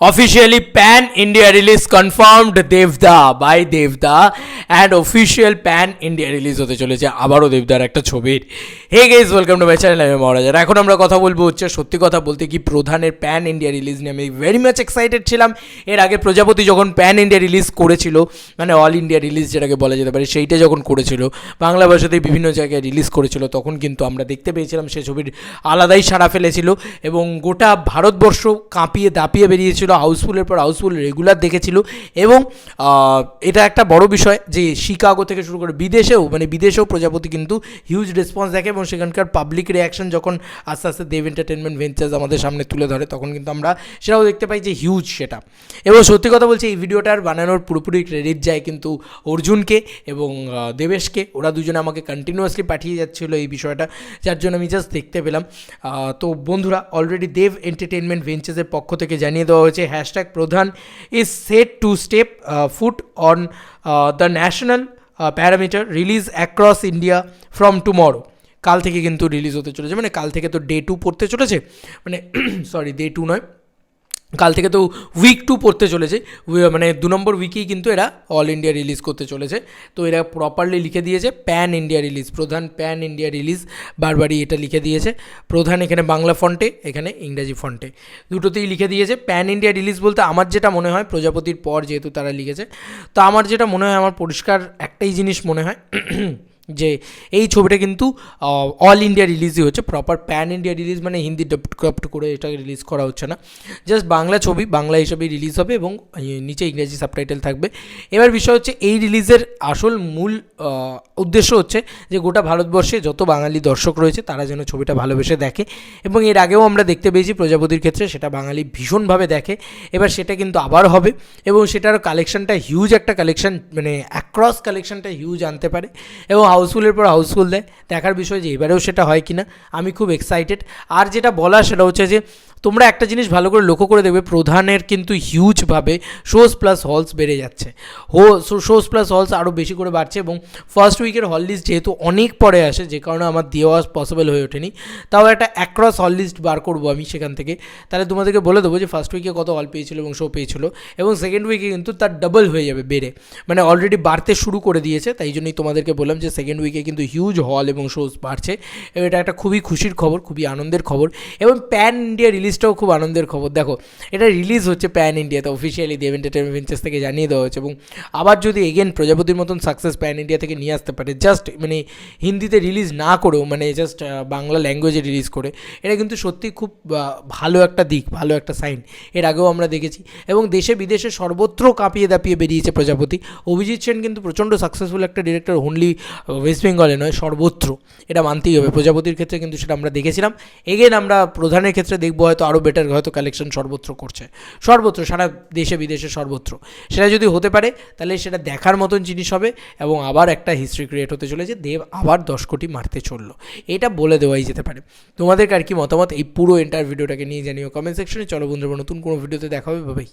Officially, pan India release confirmed Devda by Devda and official pan India release হতে চলেছে আবারও দেবদার একটা ছবির hey guys welcome to my channel আমি মহারাজার এখন আমরা কথা বলব হচ্ছে সত্যি কথা বলতে কি প্রধানের প্যান ইন্ডিয়া রিলিজ নিয়ে। আমি ভেরি মাচ এক্সাইটেড ছিলাম। এর আগে প্রজাপতি যখন প্যান ইন্ডিয়া রিলিজ করেছিল মানে অল ইন্ডিয়া রিলিজ যেটাকে বলা যেতে পারে, সেইটা যখন করেছিল, বাংলা ভাষাতে বিভিন্ন জায়গায় রিলিজ করেছিল, তখন কিন্তু আমরা দেখতে পেয়েছিলাম সে ছবির আলাদাই সাড়া ফেলেছিল এবং গোটা ভারতবর্ষ কাঁপিয়ে দাপিয়ে বেরিয়েছিল। হাউসফুলের পর হাউসফুল রেগুলার দেখেছিল এবং এটা একটা বড় বিষয় যে শিকাগো থেকে শুরু করে বিদেশেও মানে বিদেশেও প্রজাপতি কিন্তু হিউজ রেসপন্স দেখে এবং সেখানকার পাবলিক রিয়াকশন যখন আস্তে আস্তে দেব এন্টারটেনমেন্ট ভেঞ্চার্স আমাদের সামনে তুলে ধরে, তখন কিন্তু আমরা সেটাও দেখতে পাই যে হিউজ সেটা। এবং সত্যি কথা বলছি, এই ভিডিওটার বানানোর পুরোপুরি ক্রেডিট যায় কিন্তু অর্জুনকে এবং দেবেশকে। ওরা দুজনে আমাকে কন্টিনিউয়াসলি পাঠিয়ে যাচ্ছিল এই বিষয়টা, যার জন্য আমি জাস্ট দেখতে পেলাম। তো বন্ধুরা অলরেডি দেব এন্টারটেনমেন্ট ভেঞ্চার্সের পক্ষ থেকে জানিয়ে দেওয়া হয়েছে। Hashtag Pradhan is set to step foot on the national parameter release across India from tomorrow কাল থেকে কিন্তু রিলিজ হতে চলেছে মানে কাল থেকে তো ডে টু পড়তে চলেছে মানে সরি ডে টু নয়। কাল থেকে তো উইক টু পড়তে চলেছে। মানে দু নম্বর উইকেই কিন্তু এরা অল ইন্ডিয়া রিলিজ করতে চলেছে। তো এরা প্রপারলি লিখে দিয়েছে pan India release Pradhan pan India release বারবারই এটা লিখে দিয়েছে। প্রধান এখানে বাংলা ফন্টে এখানে ইংরাজি ফন্টে দুটোতেই লিখে দিয়েছে প্যান ইন্ডিয়া রিলিজ বলতে আমার যেটা মনে হয়, প্রজাপতির পর যেহেতু তারা লিখেছে। তো আমার যেটা মনে হয়, আমার পরিষ্কার একটাই জিনিস মনে হয় যে এই ছবিটা কিন্তু অল ইন্ডিয়া রিলিজই হচ্ছে প্রপার প্যান ইন্ডিয়া রিলিজ মানে হিন্দি ডপ্ট করে এটাকে রিলিজ করা হচ্ছে না। জাস্ট বাংলা ছবি, বাংলা হিসেবেই রিলিজ হবে এবং নিচে ইংরেজি সাবটাইটেল থাকবে। এবার বিষয় হচ্ছে, এই রিলিজের আসল মূল উদ্দেশ্য হচ্ছে যে গোটা ভারতবর্ষে যত বাঙালি দর্শক রয়েছে, তারা যেন ছবিটা ভালোবেসে দেখে এবং এর আগেও আমরা দেখতে পেয়েছি প্রজাপতির ক্ষেত্রে, সেটা বাঙালি ভীষণভাবে দেখে। এবার সেটা কিন্তু আবার হবে এবং সেটার কালেকশনটা হিউজ একটা কালেকশন মানে অ্যাক্রস কালেকশনটা হিউজ আনতে পারে এবং হাউসফুলের পর হাউসফুল দেয়। দেখার বিষয় যে এবারেও সেটা হয় কি না আমি খুব এক্সাইটেড আর যেটা বলা সেটা হচ্ছে যে তোমরা একটা জিনিস ভালো করে লক্ষ্য করে দেখবে, প্রধানের কিন্তু হিউজভাবে শোজ প্লাস হলস বেড়ে যাচ্ছে। হো শোজ প্লাস হলস আরও বেশি করে বাড়ছে এবং ফার্স্ট উইকের হল লিস্ট যেহেতু অনেক পরে আসে, যে কারণে আমার দেওয়া পসিবল হয়ে ওঠেনি, তাও একটা অ্যাক্রস হল লিস্ট বার করব আমি সেখান থেকে। তাহলে তোমাদেরকে বলে দেবো যে ফার্স্ট উইকে কত হল পেয়েছিল এবং শো পেয়েছিল এবং সেকেন্ড উইকে কিন্তু তার ডাবল হয়ে যাবে বেড়ে। মানে অলরেডি বাড়তে শুরু করে দিয়েছে, তাই জন্যই তোমাদেরকে বললাম যে সেকেন্ড উইকে কিন্তু হিউজ হল এবং শোজ বাড়ছে। এবং এটা একটা খুবই খুশির খবর, খুবই আনন্দের খবর। এবং প্যান ইন্ডিয়া রিলিজটাও খুব আনন্দের খবর। দেখো, এটা রিলিজ হচ্ছে প্যান ইন্ডিয়াতে অফিসিয়ালি দেব এন্টারটেনমেন্ট ভেঞ্চার্স থেকে জানিয়ে দেওয়া হয়েছে এবং আবার যদি এগেন প্রজাপতির মতন সাকসেস প্যান ইন্ডিয়া থেকে নিয়ে আসতে পারে জাস্ট মানে হিন্দিতে রিলিজ না করেও মানে জাস্ট বাংলা ল্যাঙ্গুয়েজে রিলিজ করে, এটা কিন্তু সত্যি খুব ভালো একটা দিক, ভালো একটা সাইন এর আগেও আমরা দেখেছি। এবং দেশে বিদেশে সর্বত্র কাঁপিয়ে দাপিয়ে বেরিয়েছে প্রজাপতি। অভিজিৎ সেন কিন্তু প্রচণ্ড সাকসেসফুল একটা ডিরেক্টর অনলি ওয়েস্ট বেঙ্গলে নয়, সর্বত্র। এটা মানতেই হবে। প্রজাপতির ক্ষেত্রে কিন্তু সেটা আমরা দেখেছিলাম। এগেন আমরা প্রধানের ক্ষেত্রে দেখব হয়তো আরও বেটার হয়তো কালেকশন সর্বত্র করছে। সর্বত্র, সারা দেশে, বিদেশে সর্বত্র। সেটা যদি হতে পারে, তাহলে সেটা দেখার মতন জিনিস হবে এবং আবার একটা হিস্ট্রি ক্রিয়েট হতে চলেছে। দেব আবার দশ কোটি মারতে চলল। এটা বলে দেওয়াই যেতে পারে। তোমাদের আর কি মতামত? এই পুরো এন্টার ভিডিওটাকে নিয়ে জানিও কমেন্ট সেকশনে চলো বন্ধুরা, নতুন কোনো ভিডিওতে দেখাবে হবে। ভাই